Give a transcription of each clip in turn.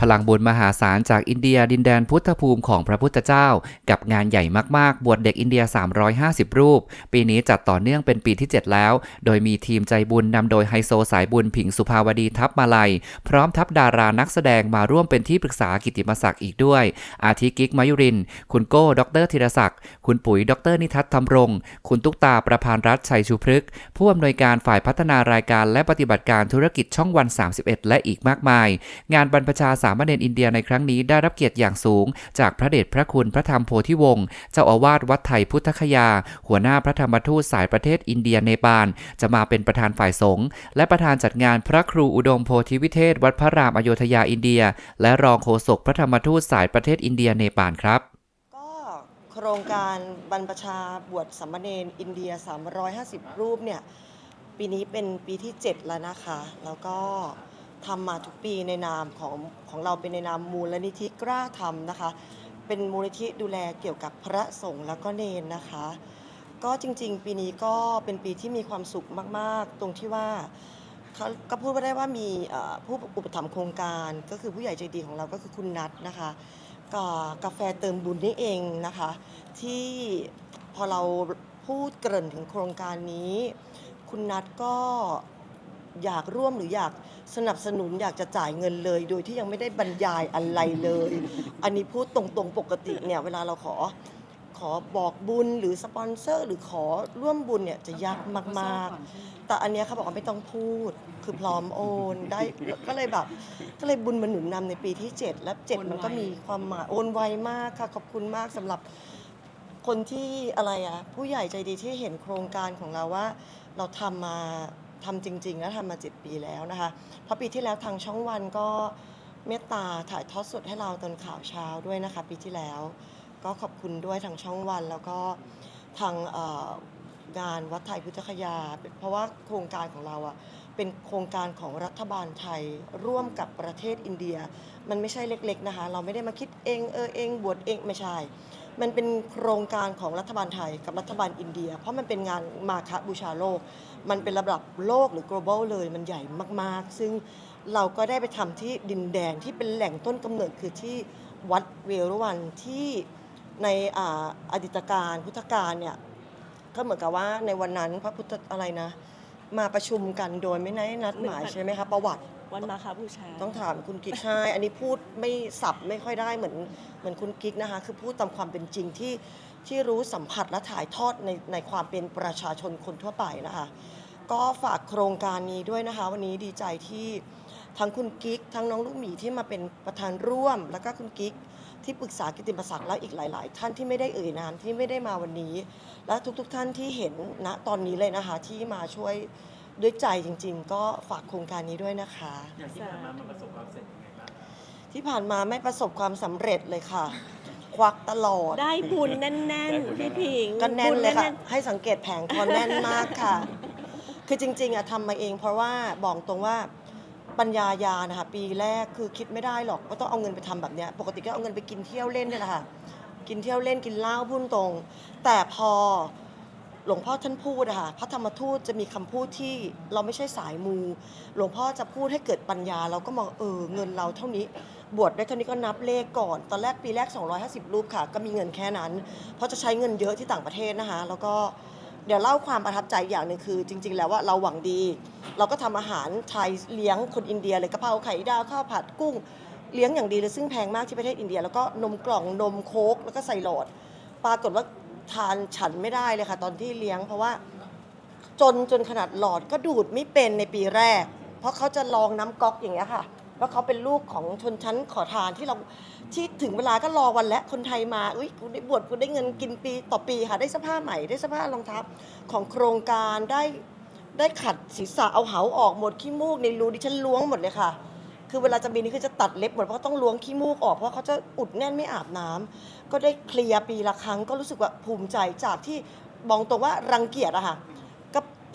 พลังบุญมหาศาลจากอินเดียดินแดนพุทธภูมิของพระพุทธเจ้า กับงานใหญ่มากๆ บวชเด็กอินเดีย 350 รูป ปีนี้จัดต่อเนื่องเป็นปีที่ 7 แล้ว โดยมีทีมใจบุญนำโดยไฮโซสายบุญผิงสุภาวดีทัพมาลัย พร้อมทัพดารานักแสดงมาร่วมเป็นที่ปรึกษากิติมศักดิ์อีกด้วย อาทิกิกมายุริน คุณโก้ ดรธีรศักดิ์ คุณปุ๋ย ดรนิทัศน์ธรรมรงค์คุณตุ๊กตาประพานรัฐชัยชูพฤกษ์ผู้อำนวยการฝ่ายพัฒนารายการและปฏิบัติการธุรกิจช่องวัน 31 และอีกมากมาย งานบรรพชาสามเณรอินเดียในครั้งนี้ได้รับเกียรติอย่างสูง จากพระเดชพระคุณพระธรรมโพธิวงศ์เจ้าอาวาสวัดไทยพุทธคยา หัวหน้าพระธรรมทูตสายประเทศอินเดียเนปาลจะมาเป็นประธานฝ่ายสงฆ์และประธานจัดงานพระครูอุดมโพธิวิเทศ วัดพระรามอโยธยาอินเดีย และรองโฆษกพระธรรมทูตสายประเทศอินเดียเนปาลครับก็โครงการบรรพชาบวชสามเณรอินเดีย 350 รูปเนี่ย ปีนี้เป็นปีที่ 7 แล้วนะคะ แล้วก็ ทำมาทุกปีในนามของของเราเป็นในนามมูลนิธิกล้าทำนะคะ เป็นมูลนิธิดูแลเกี่ยวกับพระสงฆ์แล้วก็เนนนะคะ ก็จริงๆ ปีนี้ก็เป็นปีที่มีความสุขมากๆ ตรงที่ว่าเขาก็พูดว่าได้ว่ามีผู้อุปถัมภ์โครงการก็คือผู้ใหญ่ใจดีของเราก็คือคุณนัทนะคะก็กาแฟเติมบุญนี่เองนะคะ ที่พอเราพูดเกริ่นถึงโครงการนี้ คุณนัทก็ อยากร่วมหรืออยากสนับสนุนอยากจะจ่ายเงินเลย โดยที่ยังไม่ได้บรรยายอะไรเลย อันนี้พูดตรงๆปกติเนี่ยเวลาเราขอขอบอกบุญหรือสปอนเซอร์ หรือขอร่วมบุญเนี่ยจะยากมากๆ แต่อันเนี้ยเขาบอกว่าไม่ต้องพูดคือพร้อมโอนได้ก็เลยแบบก็เลยบุญมาหนุนนำในปีที่ 7 และ 7 มันก็มีความหมายโอนไวมากค่ะขอบคุณมากสำหรับคนที่อะไรอะผู้ใหญ่ใจดีที่เห็นโครงการของเราว่า เราทำมา ทำจริงๆแล้วทำมา 7 ปีแล้วนะคะเพราะปีที่แล้วทางช่องวันก็เมตตาถ่ายทอดสดให้เราตอนข่าวเช้าด้วยนะคะ ปีที่แล้ว ก็ขอบคุณด้วยทางช่องวันแล้วก็ทางงานวัดไทยพุทธคยา เพราะว่าโครงการของเราอะเป็นโครงการของรัฐบาลไทยร่วมกับประเทศอินเดีย มันไม่ใช่เล็ก ๆนะคะ เราไม่ได้มาคิดเองเออเองบวชเองไม่ใช่ มันเป็นโครงการของรัฐบาลไทยกับรัฐบาลอินเดีย เพราะมันเป็นงานมาคบูชาโลก มันเป็นระดับโลกหรือ global เลยมันใหญ่มากๆ ซึ่งเราก็ได้ไปทำที่ดินแดนที่เป็นแหล่งต้นกำเนิดคือที่วัดเวรุวันที่ในออดีตการพุทธกาลเนี่ยก็เหมือนกับว่าในวันนั้นพระพุทธอะไรนะ มาประชุมกันโดยไม่ได้นัดหมายใช่ไหมคะประวัติ วันมาคาบูชาต้องถามคุณกิ๊กใช่อันนี้พูดไม่สับไม่ค่อยได้เหมือนเหมือนคุณกิ๊กนะคะ คือพูดตามความเป็นจริงที่ที่รู้สัมผัสและถ่ายทอดในในความเป็นประชาชนคนทั่วไปนะคะ ก็ฝากโครงการนี้ด้วยนะคะ วันนี้ดีใจที่ทั้งคุณกิ๊กทั้งน้องลูกหมีที่มาเป็นประธานร่วม แล้วก็คุณกิ๊ก ที่ปรึกษากิตติมศักดิ์และอีกหลาย ๆ ท่านที่ไม่ได้เอ่ยนามที่ไม่ได้มาวันนี้ และทุก ๆ ท่านที่เห็นณตอนนี้เลยนะคะ ที่มาช่วยด้วยใจจริง ๆ ก็ฝากโครงการนี้ด้วยนะคะ อย่างที่ผ่านมามันประสบความสำเร็จยังไงบ้างที่ผ่านมาไม่ประสบความสำเร็จเลยค่ะ ควักตลอด ได้บุญแน่นๆ พี่ผิงก็แน่นเลยค่ะบุญให้สังเกตแผงคอแน่นมากค่ะ คือจริงๆอะทำมาเองเพราะว่าบอกตรงว่า ปัญญายานะคะปีแรกคือคิดไม่ได้หรอกว่าต้องเอาเงินไปทำแบบเนี้ยปกติก็เอาเงินไปกินเที่ยวเล่นเนี่ยแหละค่ะกินเที่ยวเล่นกินเหล้าพุ่นตรง แต่พอหลวงพ่อท่านพูดอะค่ะพระธรรมทูตจะมีคำพูดที่เราไม่ใช่สายมู หลวงพ่อจะพูดให้เกิดปัญญา เราก็มองเออเงินเราเท่านี้บวชได้เท่านี้ก็นับเลขก่อน ตอนแรกปีแรก 250 รูปค่ะ ก็มีเงินแค่นั้น เพราะจะใช้เงินเยอะที่ต่างประเทศนะคะ แล้วก็ เดี๋ยวเล่าความประทับใจอย่างหนึ่งคือ จริง ๆ แล้วว่าเราหวังดี เราก็ทำอาหารไทยเลี้ยงคนอินเดียเลยกะเพราไข่ดาวข้าวผัดกุ้งเลี้ยงอย่างดีเลยซึ่งแพงมากที่ประเทศอินเดีย แล้วก็นมกล่องนมโค้กแล้วก็ใส่หลอด ปรากฏว่าทานฉันไม่ได้เลยค่ะ ตอนที่เลี้ยง เพราะว่าจนจนขนาดหลอดก็ดูดไม่เป็นในปีแรก เพราะเขาจะลองน้ำก๊อกอย่างเงี้ยค่ะ ว่าเขาเป็นลูกของชนชั้นขอทานที่เราที่ถึงเวลาก็รอวันและคนไทยมาอุ้ยกูได้บวชกูได้เงินกินปีต่อปีค่ะได้เสื้อผ้าใหม่ได้เสื้อผ้ารองเท้าของโครงการได้ได้ขัดศีรษะเอาเหาออกหมดขี้มูกในรูดิฉันล้วงหมดเลยค่ะ คือเวลาจะบินนี่คือจะตัดเล็บหมดเพราะต้องล้วงขี้มูกออกเพราะเขาจะอุดแน่นไม่อาบน้ำก็ได้เคลียร์ปีละครั้งก็รู้สึกว่าภูมิใจจากที่มองตรงว่ารังเกียจอะค่ะ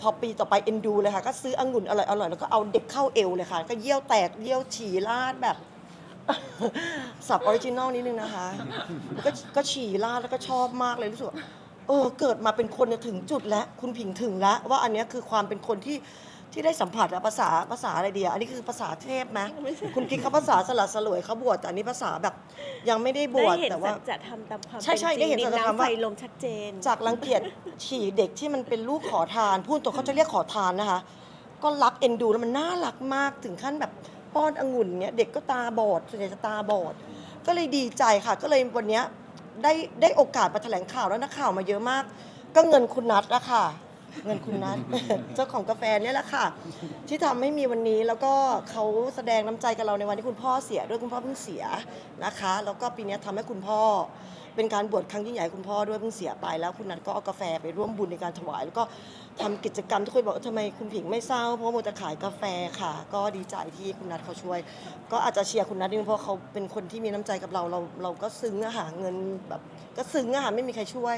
พอปีต่อไปเอ็นดูเลยค่ะ ก็ซื้อองุ่นอร่อยอร่อยแล้วก็เอาเด็กเข้าเอวเลยค่ะ ก็เยี่ยวแตกเยี่ยวฉี่ลาดแบบ สับออริจินอลนิดนึงนะคะก็ก็ฉี่ลาดแล้วก็ชอบมากเลยรู้สึกว่าเออเกิดมาเป็นคนเนี่ยถึงจุดแล้ว คุณผิงถึงแล้ว ว่าอันเนี้ยคือความเป็นคนที่ ที่ได้สัมผัสอะภาษาภาษาอะไรเดียอันนี้คือภาษาเทพไหมไม่ใช่คุณกิ๊กเขาภาษาสลัดสลวยเขาบวชแต่อันนี้ภาษาแบบยังไม่ได้บวชได้เห็นแต่ว่า สัจธรรมตามความใช่ใช่เป็นจได้ริงเห็นดิสัจธรรมน้ำไฟว่าลมชัดเจน จากรังเกียจฉี่เด็กที่มันเป็นลูกขอทาน พูดตัวเขาจะเรียกขอทานนะคะ ก็รักเอ็นดูแล้วมันน่ารักมากถึงขั้นแบบป้อนองุ่นเนี้ยเด็กก็ตาบอดส่วนใหญ่จะตาบอด ก็เลยดีใจค่ะ ก็เลยวันเนี้ยได้ได้โอกาสมาแถลงข่าวแล้วนักข่าวมาเยอะมาก ก็เงินคุณนัทอะค่ะ เงินคุณนัท เจ้าของกาแฟเนี่ยแหละค่ะ ที่ทำให้มีวันนี้แล้วก็เขาแสดงน้ำใจกับเราในวันที่คุณพ่อเสียด้วยคุณพ่อเพิ่งเสียนะคะ แล้วก็ปีนี้ยทำให้คุณพ่อ เป็นการบวชครั้งยิ่งใหญ่คุณพ่อด้วยเพิ่งเสียไปแล้วคุณนัทก็เอากาแฟไปร่วมบุญในการถวาย แล้วก็ทำกิจกรรมทุกคนบอกว่าทำไมคุณผิงไม่เศร้าเพราะว่ามัวแต่ขายกาแฟค่ะ ก็ดีใจที่คุณนัทเขาช่วย ก็อาจจะเชียร์คุณนัทนิดนึงเพราะเขาเป็นคนที่มีน้ำใจกับเราเราเราก็ซึ้งอะค่ะเงินแบบก็ซึ้งอะค่ะไม่มีใครช่วย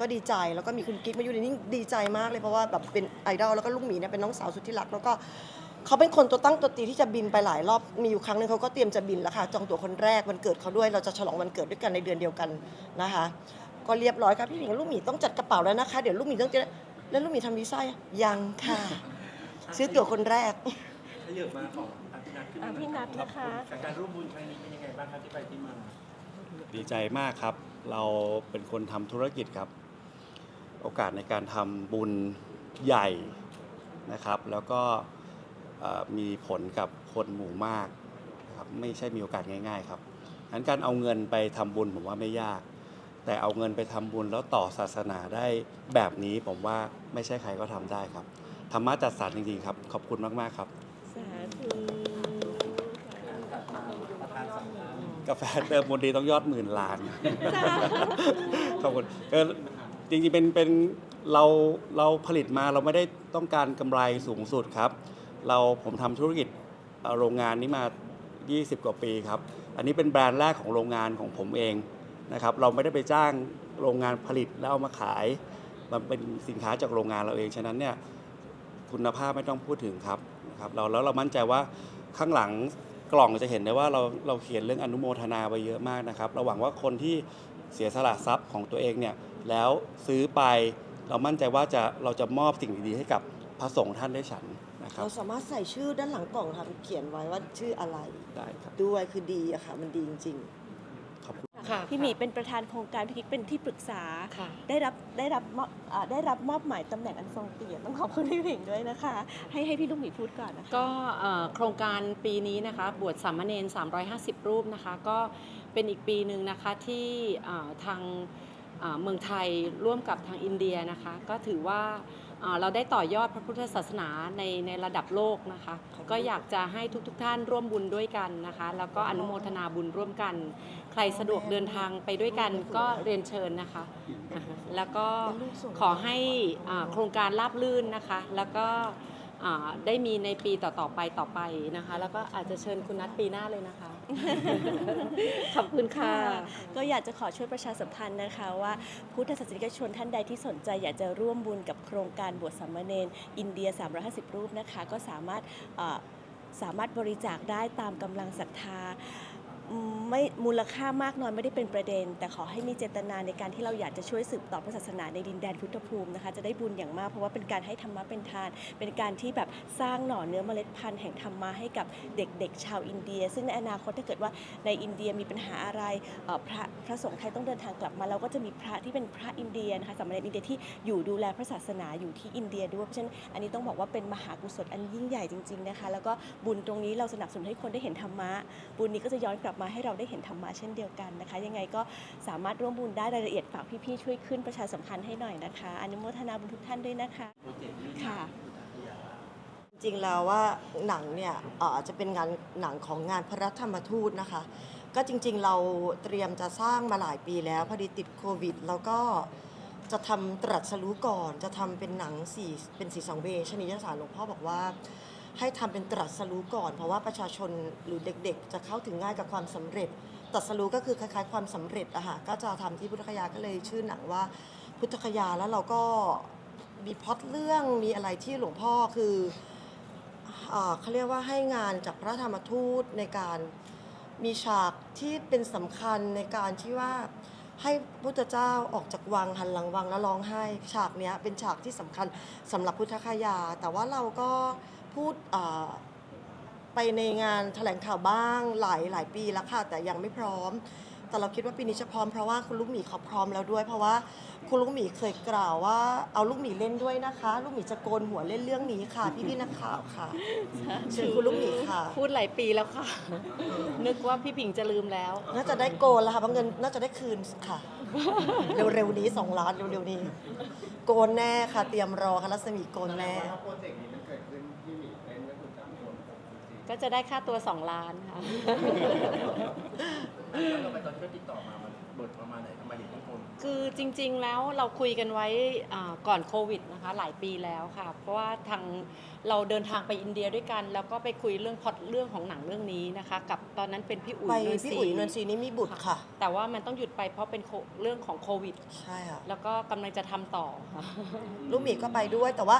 ก็ดีใจแล้วก็มีคุณกิ๊กมาอยู่ในนี้ดีใจมากเลยเพราะว่าแบบเป็นไอดอลแล้วก็ลูกหมีเนี่ยเป็นน้องสาวสุดที่รักแล้วก็เขาเป็นคนตัวตั้งตัวตีที่จะบินไปหลายรอบมีอยู่ครั้งหนึ่งเขาก็เตรียมจะบินแล้วค่ะจองตั๋วคนแรกวันเกิดเขาด้วยเราจะฉลองวันเกิดด้วยกันในเดือนเดียวกันนะคะ ก็เรียบร้อยครับพี่หมิงลูกหมีต้องจัดกระเป๋าแล้วนะคะ เดี๋ยวลูกหมีต้องจะแล้วลูกหมีทำวีซ่ายังค่ะ ซื้อตั๋วคนแรกขยับมาของอภินัทขึ้นอะพี่นัทนะคะกับการร่วมบุญครั้งนี้เป็นยังไงบ้างครับที่ไปที่มา ดีใจมากครับ เราเป็นคนทำธุรกิจครับ โอกาสในการทำบุญใหญ่นะครับ แล้วก็เอ่อมีผลกับคนหมู่มากนะครับไม่ใช่มีโอกาสง่ายๆครับงั้นการเอาเงินไปทำบุญผมว่าไม่ยาก แต่เอาเงินไปทำบุญแล้วต่อศาสนาได้แบบนี้ผมว่าไม่ใช่ใครก็ทำได้ครับธรรมะจัดสรรจริงๆครับ ขอบคุณมากๆครับสาธุกาแฟเติมบุญดีต้องยอดหมื่นล้านขอบคุณเออ จริงๆเป็นเป็นเราเราผลิตมาเราไม่ได้ต้องการกำไรสูงสุดครับ เราผมทำธุรกิจเอ่อโรงงานนี้มา 20 กว่าปีครับ อันนี้เป็นแบรนด์แรกของโรงงานของผมเองนะครับ เราไม่ได้ไปจ้างโรงงานผลิตแล้วเอามาขาย มันเป็นสินค้าจากโรงงานเราเอง ฉะนั้นเนี่ยคุณภาพไม่ต้องพูดถึงครับนะครับเราแล้วเรามั่นใจว่าข้างหลังกล่องจะเห็นได้ว่าเราเราเขียนเรื่องอนุโมทนาไว้เยอะมากนะครับเราหวังว่าคนที่เสียสละทรัพย์ของตัวเองเนี่ย แล้วซื้อไปเรามั่นใจว่าจะเราจะมอบสิ่งดีๆให้กับพระสงฆ์ท่านได้ฉันนะครับ เราสามารถใส่ชื่อด้านหลังกล่องค่ะเขียนไว้ว่าชื่ออะไรได้ครับ ด้วยคือดีอะค่ะ มันดีจริง ขอบคุณ ค่ะพี่หมีเป็นประธานโครงการพี่กิ๊กเป็นที่ปรึกษา ค่ะ ได้รับได้รับมอบอ่าได้รับมอบหมายตำแหน่งอันทรงเกียรติต้องขอบคุณพี่ผิงด้วยนะคะ ให้ให้พี่ลูกหมีพูดก่อนนะคะ ก็เอ่อโครงการปีนี้นะคะบวชสามเณร350 รูปนะคะ ก็เป็นอีกปีหนึ่งนะคะที่เอ่อทาง เอ่อเมืองไทยร่วมกับทางอินเดียนะคะ ก็ถือว่าเอ่อเราได้ต่อยอดพระพุทธศาสนาในในระดับโลกนะคะ ก็อยากจะให้ทุกๆทท่านร่วมบุญด้วยกันนะคะ แล้วก็อนุโมทนาบุญร่วมกัน ใครสะดวกเดินทางไปด้วยกันก็เรียนเชิญนะคะอ่าฮะแล้วก็ขอให้อ่าโครงการราบลื่นนะคะ แล้วก็อ่า ได้มีในปีต่อๆไปต่อไปนะคะ แล้วก็อาจจะเชิญคุณนัทปีหน้าเลยนะคะ ขอบคุณค่ะ ก็อยากจะขอช่วยประชาสัมพันธ์นะคะ ว่าพุทธศาสนิกชนท่านใดที่สนใจอยากจะร่วมบุญกับโครงการบวชสามเณรอินเดีย 350 รูปนะคะ ก็สามารถสามารถบริจาคได้ตามกำลังศรัทธา ไม่มูลค่ามากน้อยไม่ได้เป็นประเด็น แต่ขอให้มีเจตนาในการที่เราอยากจะช่วยสืบต่อพระศาสนาในดินแดนพุทธภูมินะคะจะได้บุญอย่างมากเพราะว่าเป็นการให้ธรรมะเป็นทาน เป็นการที่แบบสร้างหน่อเนื้อเมล็ดพันธุ์แห่งธรรมะให้กับเด็กๆ ชาวอินเดีย ซึ่งในอนาคตถ้าเกิดว่าในอินเดียมีปัญหาอะไรพระพระสงฆ์ไทยต้องเดินทางกลับมา เราก็จะมีพระที่เป็นพระอินเดียนะคะสามเณรอินเดียที่อยู่ดูแลพระศาสนาอยู่ที่อินเดียด้วยเพราะฉะนั้นอันนี้ต้องบอกว่าเป็นมหากุศลอันยิ่งใหญ่จริงๆนะคะแล้วก็บุญตรงนี้เราสนับสนุนให้คนได้เห็นธรรมะบุญนี้ก็จะย้อนกลับมาให้เราได้เห็นธรรมะเช่นเดียวกันนะคะ ยังไงก็สามารถร่วมบุญได้รายละเอียดฝากพี่ๆช่วยขึ้นประชาสัมพันธ์ให้หน่อยนะคะอนุโมทนาบุญทุกท่านด้วยนะคะค่ะๆจริงแล้วว่าหนังเนี่ยเอ่อจะเป็นงานหนังของงานพระธรรมทูตนะคะ ก็จริงๆเราเตรียมจะสร้างมาหลายปีแล้วพอดีติดโควิด แล้วก็จะทำตรัสรู้ก่อน จะทำเป็นหนังสี่เป็นสีสองเวชนิยสารหลวงพ่อบอกว่า ให้ทำเป็นตรัสรู้ก่อน เพราะว่าประชาชนหรือเด็กๆ จะเข้าถึงง่ายกับความสำเร็จ ตรัสรู้ก็คือคล้ายๆ ความสำเร็จอะค่ะก็จะทำที่พุทธคยาก็เลยชื่อหนังว่าพุทธคยาแล้วเราก็มีพอตเรื่องมีอะไรที่หลวงพ่อคือเอ่อเขาเรียกว่าให้งานจากพระธรรมทูตในการมีฉากที่เป็นสำคัญในการที่ว่าให้พุทธเจ้าออกจากวังหันหลังวังแล้วร้องไห้ฉากนี้เป็นฉากที่สำคัญสำหรับพุทธคยา แต่ว่าเราก็ พูดเอ่อไปในงานแถลงข่าวบ้างหลายหลายปีแล้วค่ะ แต่ยังไม่พร้อม แต่เราคิดว่าปีนี้จะพร้อมเพราะว่าคุณลูกหมีเขาพร้อมแล้วด้วย เพราะว่าคุณลูกหมีเคยกล่าวว่าเอาลูกหมีเล่นด้วยนะคะ ลูกหมีจะโกนหัวเล่นเรื่องนี้ค่ะ พี่พี่ๆนักข่าวค่ะเชิญคุณลูกหมีค่ะ พูดหลายปีแล้วค่ะ นึกว่าพี่ผิงจะลืมแล้ว น่าจะได้โกนแล้วค่ะเพราะเงินน่าจะได้คืนค่ะ เร็วๆนี้สองล้านเร็วๆนี้ โกนแน่ค่ะ เตรียมรอค่ะรัศมีโกนแน่ก็ จะได้ค่าตัว 2 ล้านค่ะ แล้วเราไปตอนที่เขาติดต่อมามันบทประมาณไหนทำไมถึงต้องคนคือจริงๆแล้วเราคุยกันไว้อ่าก่อนโควิดนะคะหลายปีแล้วค่ะ เพราะว่าทางเราเดินทางไปอินเดียด้วยกัน แล้วก็ไปคุยเรื่องพล็อตเรื่องของหนังเรื่องนี้นะคะ กับตอนนั้นเป็นพี่อุ๋ยไปนวลศรีพี่อุ๋ยนวลศรีนี่มีบุตรค่ะ แต่ว่ามันต้องหยุดไปเพราะเป็นโคเรื่องของโควิด ใช่ค่ะแล้วก็กำลังจะทำต่อค่ะ ลูกหมีก็ไปด้วยแต่ว่า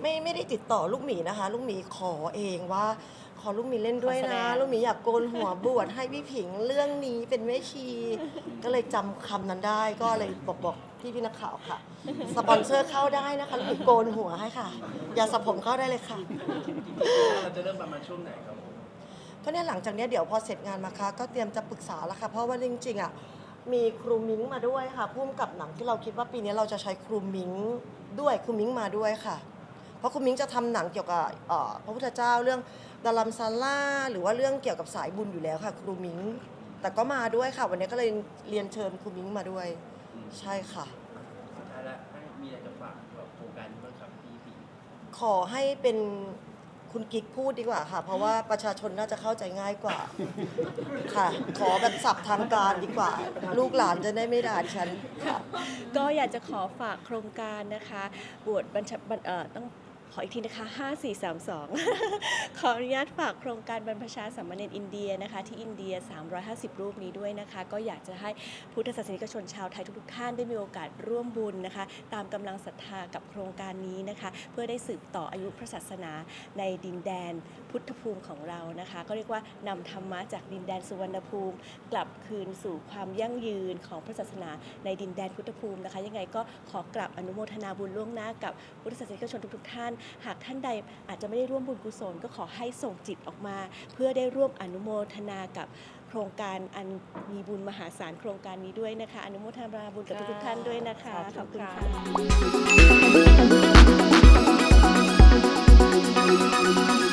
ไม่ไม่ได้ติดต่อลูกหมีนะคะ ลูกหมีขอเองว่า ขอลูกหมีเล่นด้วยขอแสดนะ ง ลูกหมีอยากโกนหัวบวชให้พี่ผิงเรื่องนี้เป็นแม่ชี ก็เลยจำคำนั้นได้ก็เลยบอกบอกพี่พี่นักข่าวค่ะ สปอนเซอร์เข้าได้นะคะลูกหมีโกนหัวให้ค่ะ อย่าสระผมเข้าได้เลยค่ะ เราจะเริ่มประมาณช่วงไหนครับผมก็เนี่ยหลังจากเนี้ยเดี๋ยวพอเสร็จงานมาคะก็เตรียมจะปรึกษาแล้วค่ะ เพราะว่าจริงๆอะมีครูมิ้งมาด้วยค่ะพุ่มกับหนังที่เราคิดว่าปีนี้เราจะใช้ครูมิ้งด้วยครูมิ้งมาด้วยค่ะ เพราะครูมิ้งจะทำหนังเกี่ยวกับเอ่อพระพุทธเจ้าเรื่องดารัมซาล่าหรือว่าเรื่องเกี่ยวกับสายบุญอยู่แล้วค่ะ ครูมิ้งแต่ก็มาด้วยค่ะ วันนี้ก็เลยเรียนเชิญครูมิ้งมาด้วย ใช่ค่ะสุดท้ายแล้วให้มีอะไรจะฝากกับโครงการนี้บ้างครับพี่ปีขอให้เป็นคุณกิ๊กพูดดีกว่าค่ะ เพราะว่าประชาชนน่าจะเข้าใจง่ายกว่า ค่ะ ขอแบบสับทางการดีกว่า ลูกหลานจะได้ไม่ด่าดิฉันค่ะ ก็อยากจะขอฝากโครงการนะคะ บวชบรรชบัญเอ่อต้อง ขออีกทีนะคะ 5432 ขออนุญาตฝากโครงการบรรพชาสามเณรอินเดียนะคะ ที่อินเดีย 350 รูปนี้ด้วยนะคะ ก็อยากจะให้พุทธศาสนิกชนชาวไทยทุกๆท่านได้มีโอกาสร่วมบุญนะคะ ตามกำลังศรัทธากับโครงการนี้นะคะ เพื่อได้สืบต่ออายุพระศาสนาในดินแดนพุทธภูมิของเรานะคะ ก็เรียกว่านำธรรมะจากดินแดนสุวรรณภูมิ กลับคืนสู่ความยั่งยืนของพระศาสนาในดินแดนพุทธภูมินะคะ ยังไงก็ขอกราบอนุโมทนาบุญล่วงหน้ากับพุทธศาสนิกชนทุกๆท่าน หากท่านใดอาจจะไม่ได้ร่วมบุญกุศลก็ขอให้ส่งจิตออกมา เพื่อได้ร่วมอนุโมทนากับโครงการอันมีบุญมหาศาลโครงการนี้ด้วยนะคะ อนุโมทนาบุญกับทุกๆท่านด้วยนะคะ ขอบคุณค่ะ